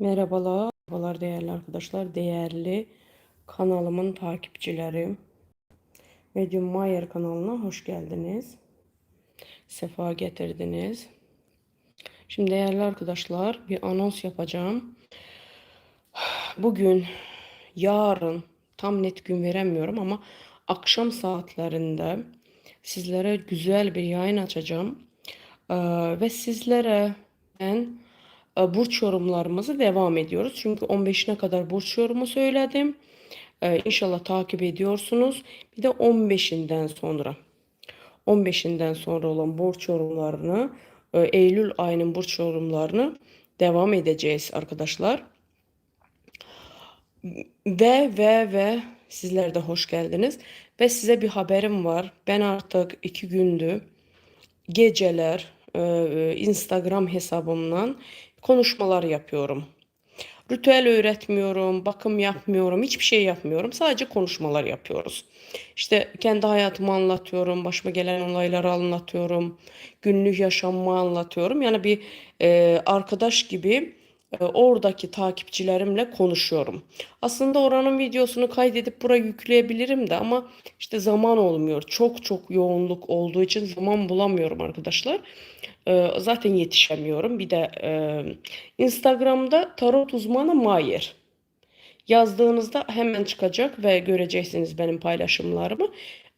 Merhabalar, merhabalar değerli arkadaşlar, değerli kanalımın takipçileri. Medium Mayer kanalına hoş geldiniz. Sefa getirdiniz. Şimdi değerli arkadaşlar bir anons yapacağım. Bugün, yarın tam net gün veremiyorum ama akşam saatlerinde sizlere güzel bir yayın açacağım. Ee, ve sizlere ben burç yorumlarımızı devam ediyoruz. Çünkü 15'ine kadar burç yorumu söyledim. Ee, inşallah takip ediyorsunuz. Bir de 15'inden sonra 15'inden sonra olan burç yorumlarını e, Eylül ayının burç yorumlarını devam edeceğiz arkadaşlar. Ve ve ve sizler de hoş geldiniz. Ve size bir haberim var. Ben artık iki gündü geceler e, Instagram hesabımdan konuşmalar yapıyorum. Ritüel öğretmiyorum, bakım yapmıyorum, hiçbir şey yapmıyorum. Sadece konuşmalar yapıyoruz. İşte kendi hayatımı anlatıyorum, başıma gelen olayları anlatıyorum, günlük yaşamımı anlatıyorum. Yani bir e, arkadaş gibi oradaki takipçilerimle konuşuyorum. Aslında oranın videosunu kaydedip buraya yükleyebilirim de ama işte zaman olmuyor. Çok çok yoğunluk olduğu için zaman bulamıyorum arkadaşlar. E, zaten yetişemiyorum. Bir de e, Instagram'da tarot uzmanı Mayer. Yazdığınızda hemen çıkacak ve göreceksiniz benim paylaşımlarımı.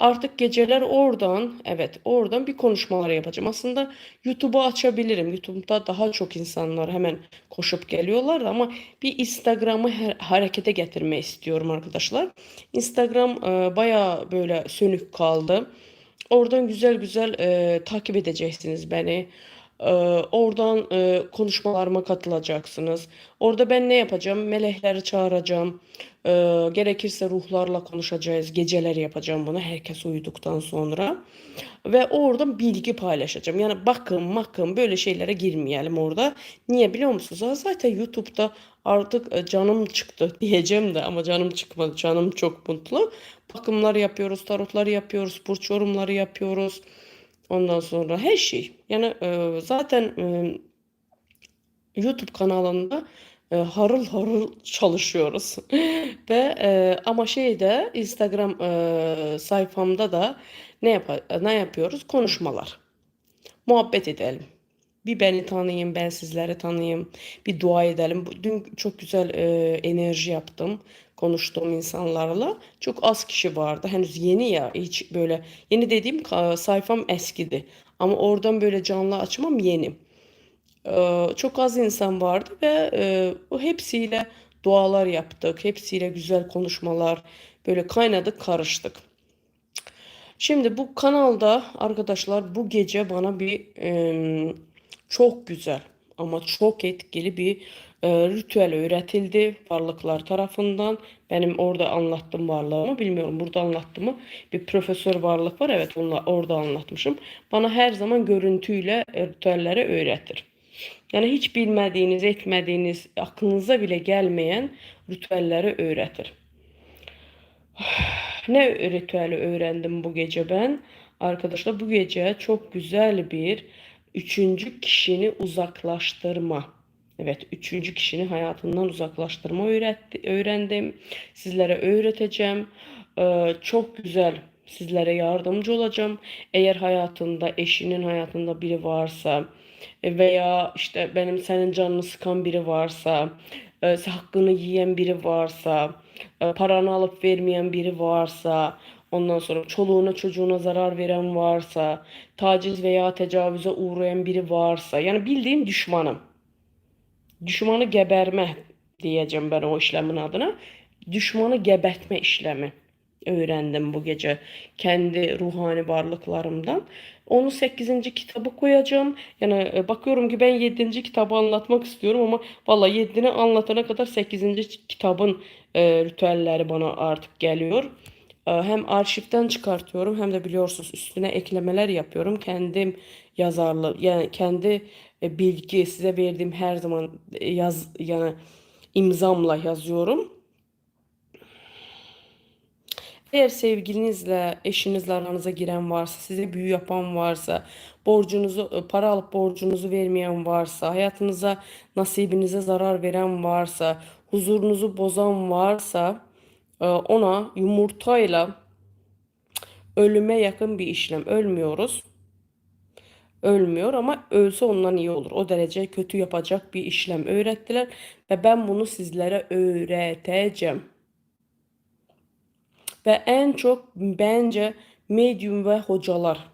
Artık geceler oradan, evet oradan bir konuşmalar yapacağım. Aslında YouTube'u açabilirim. YouTube'da daha çok insanlar hemen koşup geliyorlar ama bir Instagram'ı harekete getirme istiyorum arkadaşlar. Instagram e, baya böyle sönük kaldı. Oradan güzel güzel e, takip edeceksiniz beni. Ee, oradan e, konuşmalarıma katılacaksınız. Orada ben ne yapacağım? Melekleri çağıracağım. Ee, gerekirse ruhlarla konuşacağız. Geceler yapacağım bunu herkes uyuduktan sonra. Ve oradan bilgi paylaşacağım. Yani bakın bakın böyle şeylere girmeyelim orada. Niye biliyor musunuz? Zaten YouTube'da artık e, canım çıktı diyeceğim de ama canım çıkmadı. Canım çok mutlu. Bakımlar yapıyoruz, tarotlar yapıyoruz, burç yorumları yapıyoruz. Ondan sonra her şey. Yani e, zaten e, YouTube kanalında e, harıl harıl çalışıyoruz. Ve e, ama şeyde Instagram e, sayfamda da ne yap ne yapıyoruz? Konuşmalar. Muhabbet edelim. Bir beni tanıyayım, ben sizleri tanıyayım. Bir dua edelim. Dün çok güzel e, enerji yaptım konuştuğum insanlarla. Çok az kişi vardı. Henüz yeni ya hiç böyle yeni dediğim sayfam eskidi. Ama oradan böyle canlı açmam yeni. Ee, çok az insan vardı ve e, o hepsiyle dualar yaptık. Hepsiyle güzel konuşmalar böyle kaynadık karıştık. Şimdi bu kanalda arkadaşlar bu gece bana bir e, çok güzel ama çok etkili bir e, ritüel öğretildi varlıklar tarafından. Benim orada anlattım varlığımı bilmiyorum burada anlattım mı? Bir profesör varlık var evet onunla orada anlatmışım. Bana her zaman görüntüyle ritüelleri öğretir. Yani hiç bilmediğiniz, etmediğiniz, aklınıza bile gelmeyen ritüelleri öğretir. Ne ritüeli öğrendim bu gece ben? Arkadaşlar bu gece çok güzel bir üçüncü kişini uzaklaştırma. Evet, üçüncü kişini hayatından uzaklaştırma öğretti, öğrendim. Sizlere öğreteceğim. Ee, çok güzel sizlere yardımcı olacağım. Eğer hayatında, eşinin hayatında biri varsa veya işte benim senin canını sıkan biri varsa, e, hakkını yiyen biri varsa, e, paranı alıp vermeyen biri varsa, Ondan sonra çoluğuna çocuğuna zarar veren varsa, taciz veya tecavüze uğrayan biri varsa, yani bildiğin düşmanım. Düşmanı geberme diyeceğim ben o işlemin adına. Düşmanı gebertme işlemi öğrendim bu gece kendi ruhani varlıklarımdan. Onu 8. kitabı koyacağım. Yani e, bakıyorum ki ben 7. kitabı anlatmak istiyorum ama valla 7'ni anlatana kadar 8. kitabın e, ritüelleri bana artık geliyor. Ee, hem arşivden çıkartıyorum hem de biliyorsunuz üstüne eklemeler yapıyorum. Kendim yazarlı yani kendi e, bilgi size verdiğim her zaman e, yaz yani imzamla yazıyorum. Eğer sevgilinizle, eşinizle aranıza giren varsa, size büyü yapan varsa, borcunuzu, e, para alıp borcunuzu vermeyen varsa, hayatınıza, nasibinize zarar veren varsa, huzurunuzu bozan varsa, e, ona yumurtayla ölüme yakın bir işlem. Ölmüyoruz. Ölmüyor ama ölse ondan iyi olur. O derece kötü yapacak bir işlem öğrettiler ve ben bunu sizlere öğreteceğim. Ve en çok bence medium ve hocalar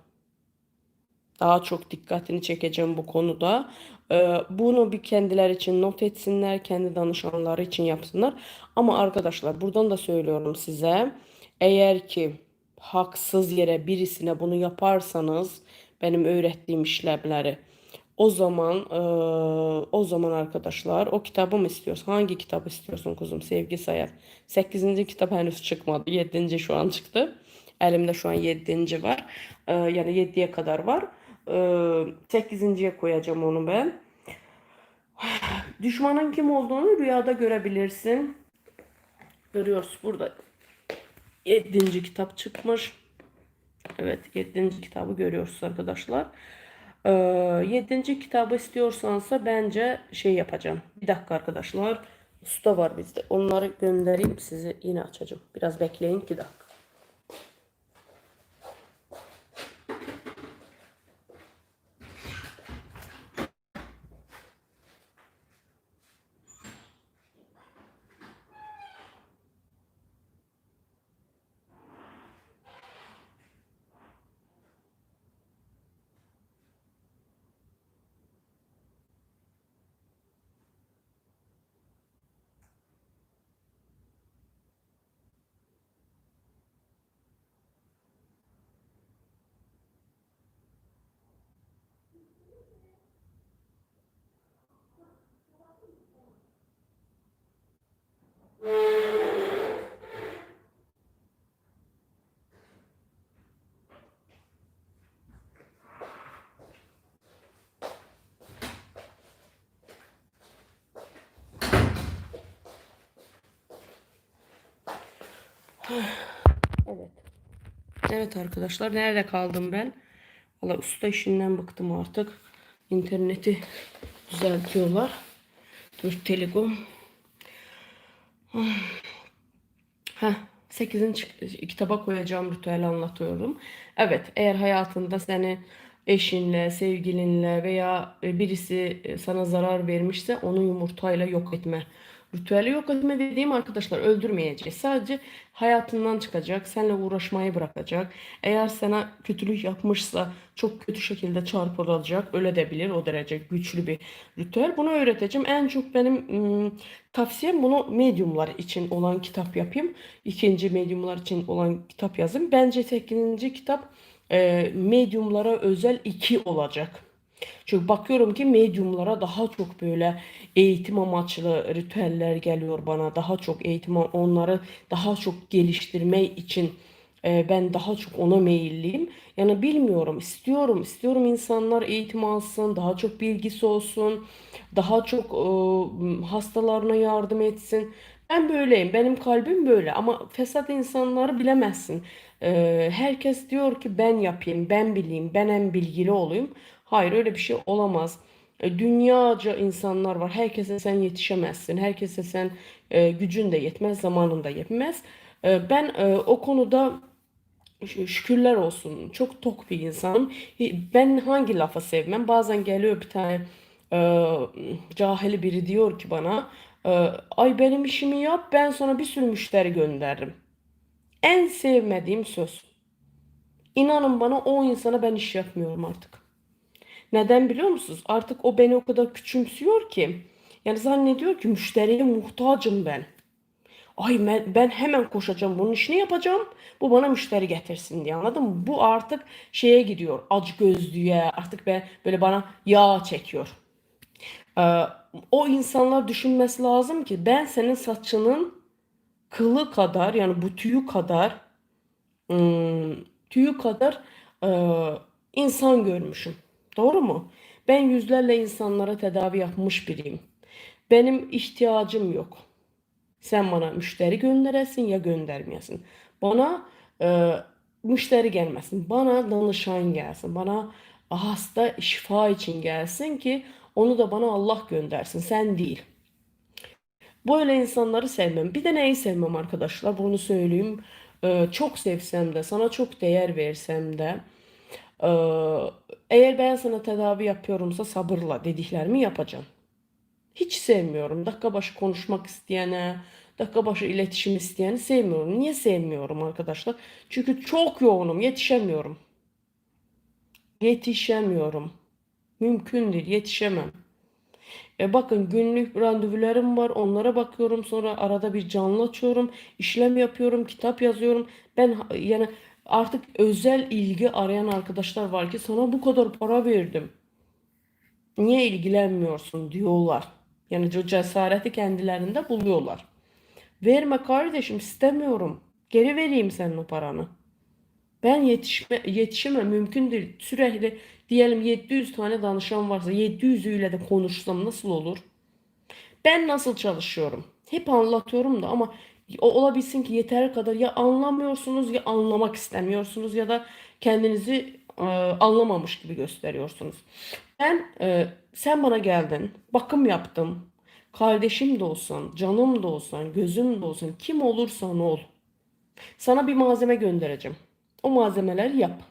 daha çok dikkatini çekeceğim bu konuda. Ee, bunu bir kendileri için not etsinler, kendi danışanları için yapsınlar. Ama arkadaşlar buradan da söylüyorum size. Eğer ki haksız yere birisine bunu yaparsanız benim öğrettiğim işlemleri o zaman e, o zaman arkadaşlar o kitabı mı istiyorsun? Hangi kitabı istiyorsun kuzum? Sevgi Sayar. 8. kitap henüz çıkmadı. 7. şu an çıktı. Elimde şu an 7. var. E, yani 7'ye kadar var. E, 8.ye koyacağım onu ben. Düşmanın kim olduğunu rüyada görebilirsin. Görüyoruz burada. 7. kitap çıkmış. Evet 7. kitabı görüyoruz arkadaşlar. Ee, 7. kitabı istiyorsansa bence şey yapacağım. Bir dakika arkadaşlar. Usta var bizde. Onları göndereyim size yine açacağım. Biraz bekleyin 2 dakika. Evet. Evet arkadaşlar nerede kaldım ben? Valla usta işinden bıktım artık. İnterneti düzeltiyorlar. Dur Telekom. Heh, 8. kitaba koyacağım ritüel anlatıyorum. Evet, eğer hayatında seni eşinle, sevgilinle veya birisi sana zarar vermişse onu yumurtayla yok etme Ritüeli yok etme dediğim arkadaşlar öldürmeyecek. Sadece hayatından çıkacak. Seninle uğraşmayı bırakacak. Eğer sana kötülük yapmışsa çok kötü şekilde çarpılacak. Öyle de bilir. O derece güçlü bir ritüel. Bunu öğreteceğim. En çok benim ım, tavsiyem bunu medyumlar için olan kitap yapayım. İkinci medyumlar için olan kitap yazayım. Bence 8. kitap e, medyumlara özel iki olacak. Çünkü bakıyorum ki medyumlara daha çok böyle eğitim amaçlı ritüeller geliyor bana. Daha çok eğitim onları daha çok geliştirme için e, ben daha çok ona meyilliyim. Yani bilmiyorum, istiyorum, istiyorum insanlar eğitim alsın, daha çok bilgisi olsun, daha çok e, hastalarına yardım etsin. Ben böyleyim, benim kalbim böyle ama fesat insanları bilemezsin. E, herkes diyor ki ben yapayım, ben bileyim, ben en bilgili olayım. Hayır öyle bir şey olamaz. E, dünyaca insanlar var. Herkese sen yetişemezsin. Herkese sen e, gücün de yetmez, zamanın da yetmez. E, ben e, o konuda şükürler olsun. Çok tok bir insanım. Ben hangi lafa sevmem? Bazen geliyor bir tane e, cahili biri diyor ki bana e, ay benim işimi yap ben sonra bir sürü müşteri gönderirim. En sevmediğim söz. İnanın bana o insana ben iş yapmıyorum artık. Neden biliyor musunuz? Artık o beni o kadar küçümsüyor ki. Yani zannediyor ki müşteriye muhtacım ben. Ay ben, ben hemen koşacağım bunun işini yapacağım. Bu bana müşteri getirsin diye anladın mı? Bu artık şeye gidiyor. Aç gözlüğe artık ben böyle bana yağ çekiyor. Ee, o insanlar düşünmesi lazım ki ben senin saçının kılı kadar yani bu tüyü kadar ım, tüyü kadar e, insan görmüşüm. Doğru mu? Ben yüzlerle insanlara tedavi yapmış biriyim. Benim ihtiyacım yok. Sen bana müşteri gönderesin ya göndermeyesin. Bana e, müşteri gelmesin. Bana danışan gelsin. Bana hasta şifa için gelsin ki onu da bana Allah göndersin. Sen değil. Böyle insanları sevmem. Bir de neyi sevmem arkadaşlar? Bunu söyleyeyim. Ee, çok sevsem de, sana çok değer versem de, e, eğer ben sana tedavi yapıyorumsa sabırla dediklerimi yapacağım. Hiç sevmiyorum. Dakika başı konuşmak isteyene, dakika başı iletişim isteyeni sevmiyorum. Niye sevmiyorum arkadaşlar? Çünkü çok yoğunum, yetişemiyorum. Yetişemiyorum. Mümkün yetişemem. E bakın günlük randevularım var. Onlara bakıyorum. Sonra arada bir canlı açıyorum. işlem yapıyorum. Kitap yazıyorum. Ben yani artık özel ilgi arayan arkadaşlar var ki sana bu kadar para verdim. Niye ilgilenmiyorsun diyorlar. Yani cesareti kendilerinde buluyorlar. Verme kardeşim istemiyorum. Geri vereyim senin o paranı. Ben yetişme, yetişemem mümkün değil. Sürekli diyelim 700 tane danışan varsa 700'üyle de konuşsam nasıl olur? Ben nasıl çalışıyorum? Hep anlatıyorum da ama o olabilsin ki yeteri kadar ya anlamıyorsunuz ya anlamak istemiyorsunuz ya da kendinizi e, anlamamış gibi gösteriyorsunuz. Ben e, sen bana geldin, bakım yaptım. Kardeşim de olsan, canım da olsan, gözüm de olsan, kim olursan ol. Sana bir malzeme göndereceğim. O malzemeleri yap.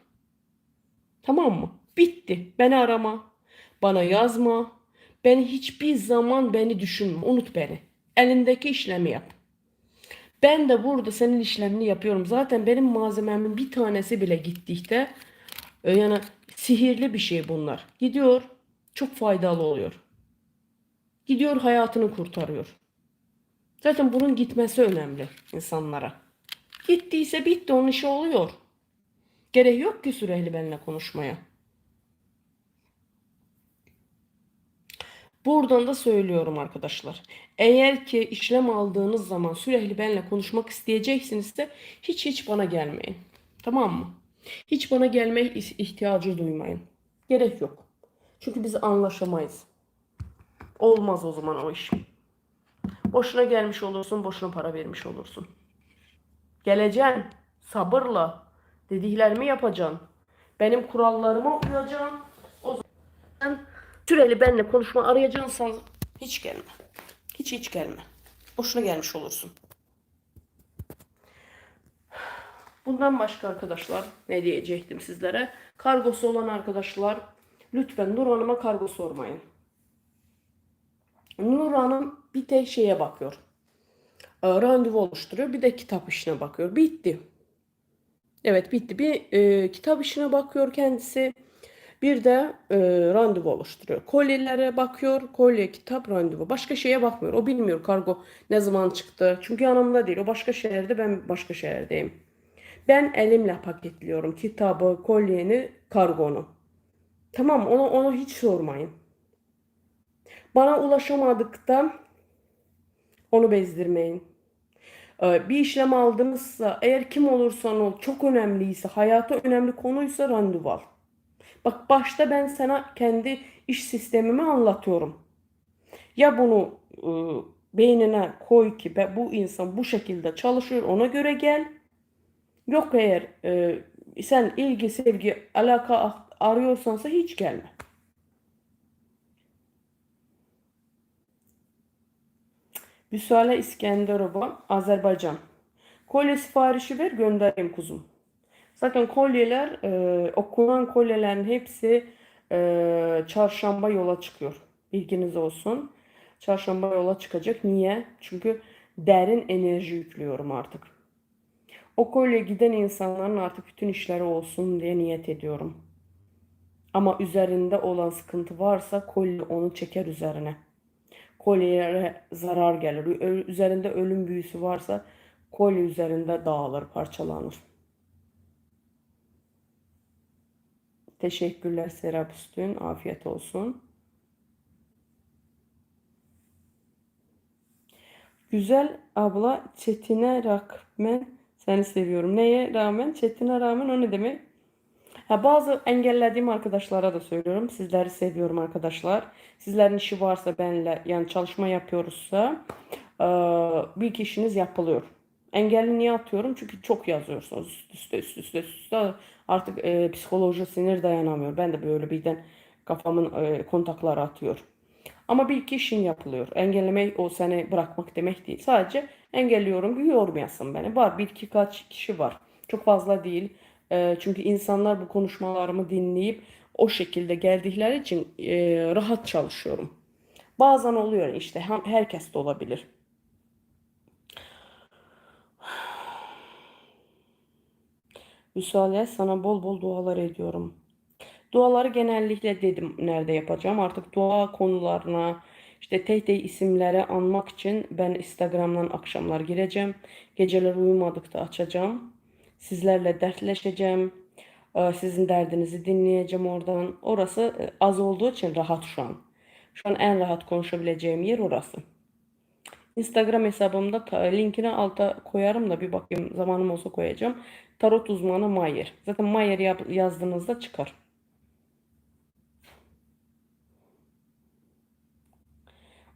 Tamam mı? Bitti. Beni arama. Bana yazma. Beni hiçbir zaman beni düşünme. Unut beni. Elindeki işlemi yap. Ben de burada senin işlemini yapıyorum. Zaten benim malzememin bir tanesi bile gittiğinde e, yani sihirli bir şey bunlar. Gidiyor. Çok faydalı oluyor. Gidiyor hayatını kurtarıyor. Zaten bunun gitmesi önemli insanlara. Gittiyse bitti onun işi oluyor. Gerek yok ki süreli benimle konuşmaya. Buradan da söylüyorum arkadaşlar. Eğer ki işlem aldığınız zaman sürekli benimle konuşmak isteyeceksinizse hiç hiç bana gelmeyin. Tamam mı? Hiç bana gelmeye ihtiyacı duymayın. Gerek yok. Çünkü biz anlaşamayız. Olmaz o zaman o iş. Boşuna gelmiş olursun, boşuna para vermiş olursun. Geleceksin sabırla dediklerimi yapacaksın. Benim kurallarıma uyacaksın. O zaman süreli benimle konuşma arayacaksan hiç gelme. Hiç hiç gelme. Boşuna gelmiş olursun. Bundan başka arkadaşlar ne diyecektim sizlere? Kargosu olan arkadaşlar lütfen Nur Hanım'a kargo sormayın. Nur Hanım bir tek şeye bakıyor. E, randevu oluşturuyor. Bir de kitap işine bakıyor. Bitti. Evet bitti. Bir e, kitap işine bakıyor kendisi. Bir de e, randevu oluşturuyor. Kolyelere bakıyor. Kolye, kitap, randevu. Başka şeye bakmıyor. O bilmiyor kargo ne zaman çıktı. Çünkü yanımda değil. O başka şehirde ben başka şehirdeyim. Ben elimle paketliyorum kitabı, kolyeni, kargonu. Tamam onu, onu hiç sormayın. Bana ulaşamadıkta onu bezdirmeyin. Ee, bir işlem aldınızsa eğer kim olursan ol çok önemliyse hayata önemli konuysa randevu al. Bak başta ben sana kendi iş sistemimi anlatıyorum. Ya bunu e, beynine koy ki bu insan bu şekilde çalışıyor ona göre gel. Yok eğer e, sen ilgi, sevgi, alaka arıyorsansa hiç gelme. Büsale İskenderova, Azerbaycan. Kolye siparişi ver göndereyim kuzum. Zaten kolyeler, e, okunan kolyelerin hepsi e, çarşamba yola çıkıyor. Bilginiz olsun. Çarşamba yola çıkacak. Niye? Çünkü derin enerji yüklüyorum artık. O kolye giden insanların artık bütün işleri olsun diye niyet ediyorum. Ama üzerinde olan sıkıntı varsa kolye onu çeker üzerine kolyeye zarar gelir. Üzerinde ölüm büyüsü varsa kolye üzerinde dağılır, parçalanır. Teşekkürler Serap Üstün. Afiyet olsun. Güzel abla Çetin'e rağmen seni seviyorum. Neye rağmen? Çetin'e rağmen o ne demek? Ha, bazı engellediğim arkadaşlara da söylüyorum. Sizleri seviyorum arkadaşlar. Sizlerin işi varsa benimle yani çalışma yapıyoruzsa bir kişiniz yapılıyor. Engelli niye atıyorum? Çünkü çok yazıyorsunuz üst üste üst üste üst üste. Artık e, psikoloji sinir dayanamıyor. Ben de böyle birden kafamın e, kontakları atıyor. Ama bir iki işin yapılıyor. Engellemek o seni bırakmak demek değil. Sadece engelliyorum ki yormayasın beni. Var bir iki kaç kişi var. Çok fazla değil. E, çünkü insanlar bu konuşmalarımı dinleyip o şekilde geldikleri için e, rahat çalışıyorum. Bazen oluyor işte. Hem herkes de olabilir. Müsaade sana bol bol dualar ediyorum. Duaları genellikle dedim nerede yapacağım. Artık dua konularına işte tek isimlere anmak için ben Instagram'dan akşamlar gireceğim. Geceler uyumadıkta açacağım. Sizlerle dertleşeceğim. Ee, Sizin derdinizi dinleyeceğim oradan. Orası e, az olduğu için rahat şu an. Şu an en rahat konuşabileceğim yer orası. Instagram hesabımda linkini alta koyarım da bir bakayım zamanım olsa koyacağım. Tarot uzmanı Mayer. Zaten Mayer yazdığınızda çıkar.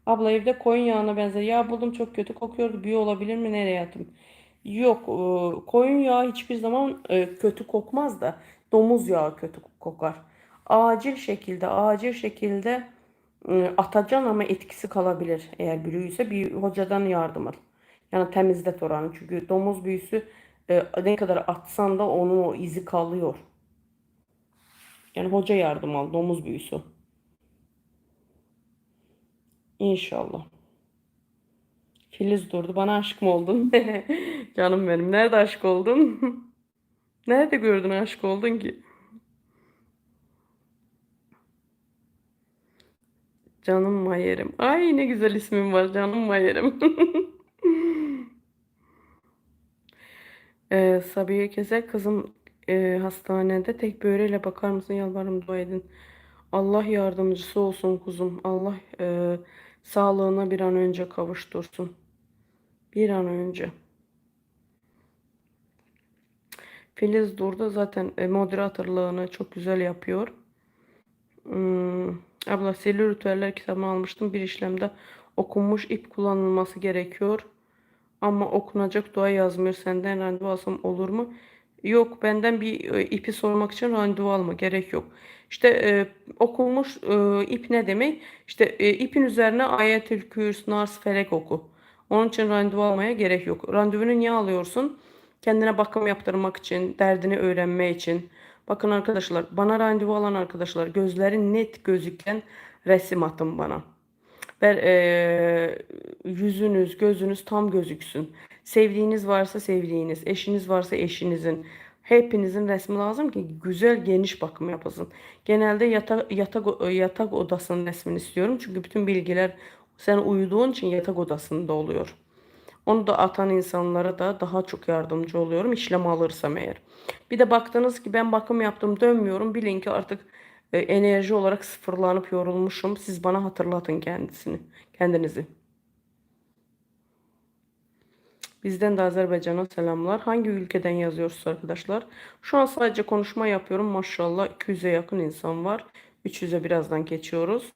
Abla evde koyun yağına benzer yağ buldum çok kötü kokuyordu. Büyü olabilir mi? Nereye atayım? Yok, e, koyun yağı hiçbir zaman e, kötü kokmaz da domuz yağı kötü kokar. Acil şekilde, acil şekilde e, atacaksın ama etkisi kalabilir. Eğer büyüyse bir hocadan yardım al. Yani temizlet oranı. Çünkü domuz büyüsü e, ne kadar atsan da onun o izi kalıyor. Yani hoca yardım al, domuz büyüsü. İnşallah. Filiz durdu. Bana aşık mı oldun? Canım benim. Nerede aşık oldun? Nerede gördün aşık oldun ki? Canım Mayer'im. Ay ne güzel ismin var canım Mayer'im. Ee, Sabiha Keser kızım e, hastanede tek böğreyle bakar mısın yalvarırım dua edin. Allah yardımcısı olsun kuzum. Allah e, sağlığına bir an önce kavuştursun. Bir an önce. Filiz Durda zaten e, moderatörlüğünü çok güzel yapıyor. Hmm, abla Sihirli Ritüeller kitabını almıştım. Bir işlemde okunmuş ip kullanılması gerekiyor. Ama okunacak dua yazmıyor. Senden randevu alsam olur mu? Yok benden bir e, ipi sormak için randevu alma gerek yok. İşte e, okunmuş e, ip ne demek? İşte e, ipin üzerine Ayetül Kürs, Nars, Felek oku. Onun için randevu almaya gerek yok. Randevunu niye alıyorsun? Kendine bakım yaptırmak için, derdini öğrenme için. Bakın arkadaşlar, bana randevu alan arkadaşlar gözleri net gözüken resim atın bana. Ver, eee, yüzünüz, gözünüz tam gözüksün. Sevdiğiniz varsa sevdiğiniz, eşiniz varsa eşinizin, hepinizin resmi lazım ki güzel geniş bakım yapılsın. Genelde yatak, yatak, yatak odasının resmini istiyorum. Çünkü bütün bilgiler sen uyuduğun için yatak odasında oluyor. Onu da atan insanlara da daha çok yardımcı oluyorum işlem alırsam eğer. Bir de baktınız ki ben bakım yaptım dönmüyorum. Bilin ki artık enerji olarak sıfırlanıp yorulmuşum. Siz bana hatırlatın kendisini, kendinizi. Bizden de Azerbaycan'a selamlar. Hangi ülkeden yazıyorsunuz arkadaşlar? Şu an sadece konuşma yapıyorum. Maşallah 200'e yakın insan var. 300'e birazdan geçiyoruz.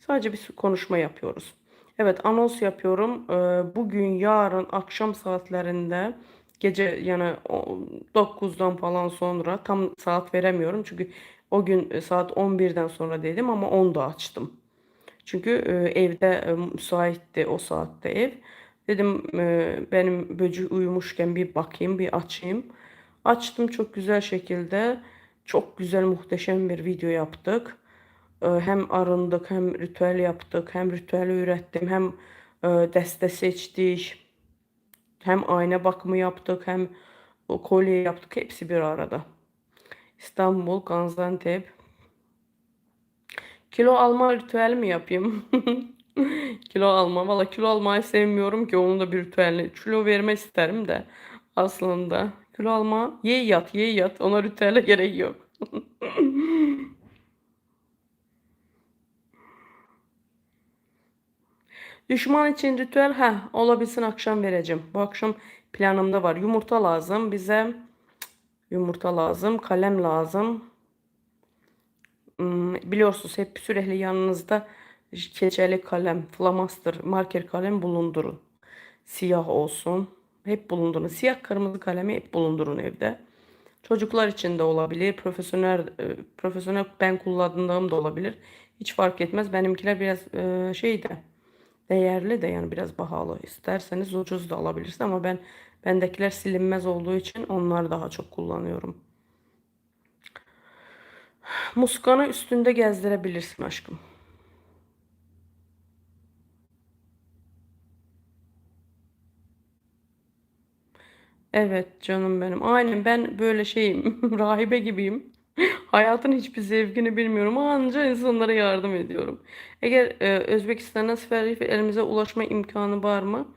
Sadece bir konuşma yapıyoruz. Evet anons yapıyorum. Ee, Bugün yarın akşam saatlerinde gece yani o- 9'dan falan sonra tam saat veremiyorum. Çünkü o gün e, saat 11'den sonra dedim ama 10'da açtım. Çünkü e, evde e, müsaitti o saatte ev. Dedim benim böcü uyumuşken bir bakayım bir açayım. Açtım çok güzel şekilde. Çok güzel muhteşem bir video yaptık. Hem arındık hem ritüel yaptık. Hem ritüel öğrettim hem deste seçtik. Hem ayna bakımı yaptık hem o kolye yaptık. Hepsi bir arada. İstanbul, Gaziantep. Kilo alma ritüeli mi yapayım? Kilo alma. Valla kilo almayı sevmiyorum ki onun da bir ritüelini. Kilo verme isterim de aslında. Kilo alma. Ye yat, ye yat. Ona ritüele gerek yok. Düşman için ritüel ha olabilsin akşam vereceğim. Bu akşam planımda var. Yumurta lazım bize. Yumurta lazım, kalem lazım. Hmm, biliyorsunuz hep sürekli yanınızda keçeli kalem, flamaster, marker kalem bulundurun. Siyah olsun. hep bulundurun. Siyah kırmızı kalemi hep bulundurun evde. Çocuklar için de olabilir. Profesyonel e, profesyonel ben kullandığım da olabilir. Hiç fark etmez. Benimkiler biraz e, şey de değerli de yani biraz pahalı. İsterseniz ucuz da alabilirsiniz ama ben bendekiler silinmez olduğu için onlar daha çok kullanıyorum. Muskanı üstünde gezdirebilirsin aşkım. Evet canım benim. Aynen ben böyle şeyim. Rahibe gibiyim. Hayatın hiçbir zevkini bilmiyorum. Anca insanlara yardım ediyorum. Eğer e, Özbekistan'a seferberlik elimize ulaşma imkanı var mı?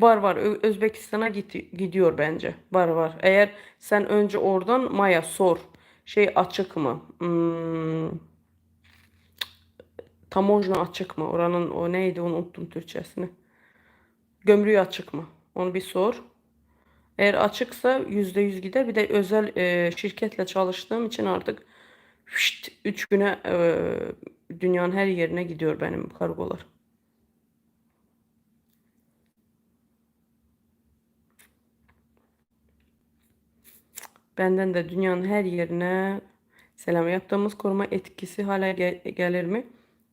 Var var. Özbekistan'a git, gidiyor bence. Var var. Eğer sen önce oradan Maya sor. Şey açık mı? Hmm, Tamojna açık mı? Oranın o neydi onu unuttum Türkçesini. Gömrüğü açık mı? Onu bir sor. Eğer açıksa %100 gider. Bir de özel e, şirketle çalıştığım için artık 3 güne e, dünyanın her yerine gidiyor benim kargolar. Benden de dünyanın her yerine selam. Yaptığımız koruma etkisi hala gel- gelir mi?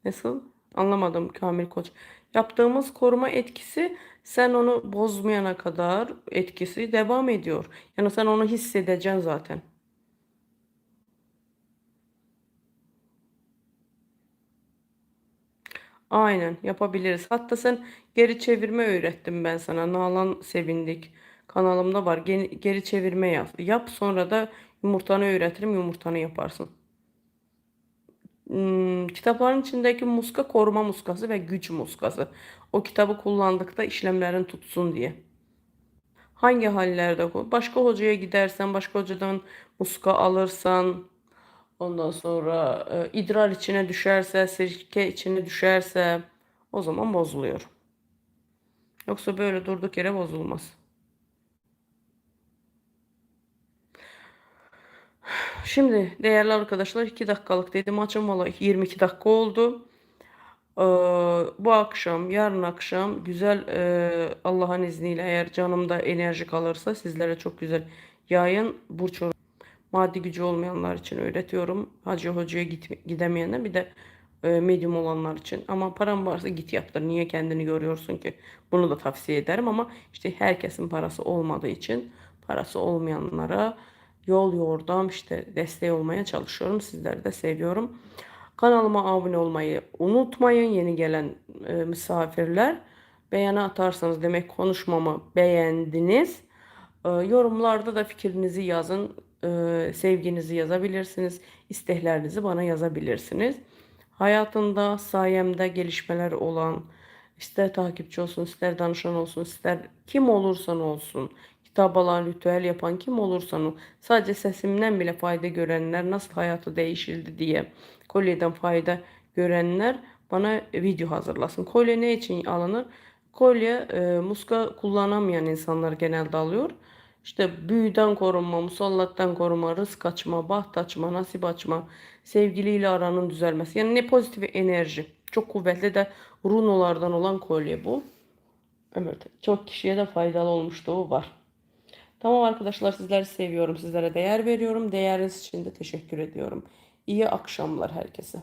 Nasıl? Anlamadım Kamil Koç. Yaptığımız koruma etkisi sen onu bozmayana kadar etkisi devam ediyor. Yani sen onu hissedeceksin zaten. Aynen yapabiliriz. Hatta sen geri çevirme öğrettim ben sana. Nalan Sevindik kanalımda var. Geri, geri çevirme yap. Yap sonra da yumurtanı öğretirim. Yumurtanı yaparsın. Hmm, kitapların içindeki muska koruma muskası ve güç muskası. O kitabı kullandıkta işlemlerin tutsun diye. Hangi hallerde? Başka hocaya gidersen, başka hocadan muska alırsan, ondan sonra e, idrar içine düşerse, sirke içine düşerse o zaman bozuluyor. Yoksa böyle durduk yere bozulmaz. Şimdi değerli arkadaşlar 2 dakikalık dedim açım valla 22 dakika oldu. Ee, bu akşam, yarın akşam güzel e, Allah'ın izniyle eğer canımda enerji kalırsa sizlere çok güzel yayın burç maddi gücü olmayanlar için öğretiyorum. Hacı hocaya git, gidemeyenler bir de e, medium olanlar için. Ama param varsa git yaptır. Niye kendini görüyorsun ki? Bunu da tavsiye ederim ama işte herkesin parası olmadığı için parası olmayanlara yol yordam işte desteği olmaya çalışıyorum. Sizleri de seviyorum. Kanalıma abone olmayı unutmayın yeni gelen e, misafirler. Beğeni atarsanız demek konuşmamı beğendiniz. E, yorumlarda da fikrinizi yazın. E, sevginizi yazabilirsiniz. isteklerinizi bana yazabilirsiniz. Hayatında sayemde gelişmeler olan, ister takipçi olsun, ister danışan olsun, ister kim olursan olsun, kitap alan, ritüel yapan kim olursan ol, sadece sesimden bile fayda görenler, nasıl hayatı değişildi diye kolyeden fayda görenler bana video hazırlasın. Kolye ne için alınır? Kolye e, muska kullanamayan insanlar genelde alıyor. İşte büyüden korunma, musallattan koruma, rızk açma, baht açma, nasip açma, sevgiliyle aranın düzelmesi. Yani ne pozitif enerji. Çok kuvvetli de runolardan olan kolye bu. Evet, çok kişiye de faydalı olmuşluğu var. Tamam arkadaşlar sizleri seviyorum. Sizlere değer veriyorum. Değeriniz için de teşekkür ediyorum. İyi akşamlar herkese.